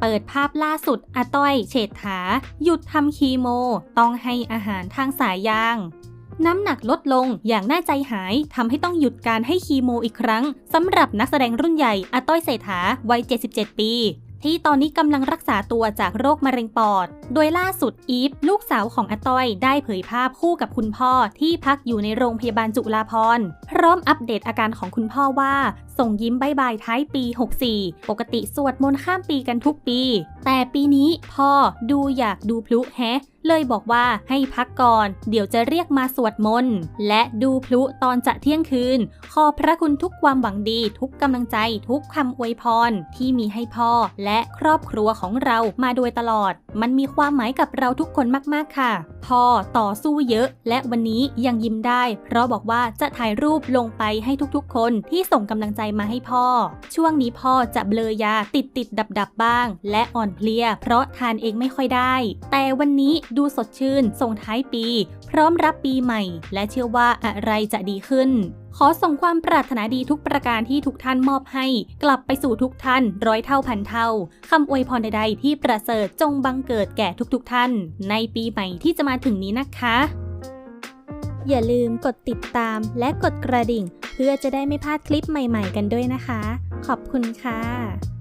เปิดภาพล่าสุดอาต้อย เฉดถา หยุดทำคีโม ต้องให้อาหารทางสายยาง น้ำหนักลดลงอย่างน่าใจหายทำให้ต้องหยุดการให้คีโมอีกครั้งสำหรับนักแสดงรุ่นใหญ่อาต้อยเศรษฐาวัย 77 ปี ที่ตอนนี้กำลังรักษาตัวจากโรคมะเร็งปอด โดยล่าสุดอีฟ ลูกสาวของอาต้อยได้เผยภาพคู่กับคุณพ่อที่พักอยู่ในโรงพยาบาลจุฬาภรณ์พร้อมอัปเดตอาการของคุณพ่อว่า ส่งยิ้มบายบายท้ายปี 64 ปกติสวดมนต์ข้ามปีกันทุกปี แต่ปีนี้พ่อดูอยากดูพลุแฮะเลยบอกว่าให้พักก่อน เดี๋ยวจะเรียกมาสวดมนต์และดูพลุตอนจะเที่ยงคืน ขอพระคุณทุกความหวังดี ทุกกำลังใจ ทุกคำอวยพร ที่มีให้พ่อและครอบครัวของเรามาโดยตลอด มันมีความหมายกับเราทุกคนมากๆค่ะ พ่อต่อสู้เยอะ และวันนี้ยังยิ้มได้ เพราะบอกว่าจะถ่ายรูปลงไปให้ทุกๆ คนที่ส่งกำลังใจมาให้พ่อ ช่วงนี้พ่อจะเบลอยาติดติดดับดับบ้าง และอ่อนเพลีย เพราะทานเองไม่ค่อยได้ แต่วันนี้ดูสดชื่น ส่งท้ายปี พร้อมรับปีใหม่ และเชื่อว่าอะไรจะดีขึ้น ขอส่งความปรารถนาดีทุกประการที่ทุกท่านมอบให้ กลับไปสู่ทุกท่าน ร้อยเท่าพันเท่าคำอวยพรใดๆที่ประเสริฐจงบังเกิดแก่ทุกๆท่าน ในปีใหม่ที่จะมาถึงนี้นะคะ อย่าลืมกดติดตามและกดกระดิ่ง เพื่อจะได้ไม่พลาดคลิปใหม่ ๆ กันด้วยนะคะ ขอบคุณค่ะ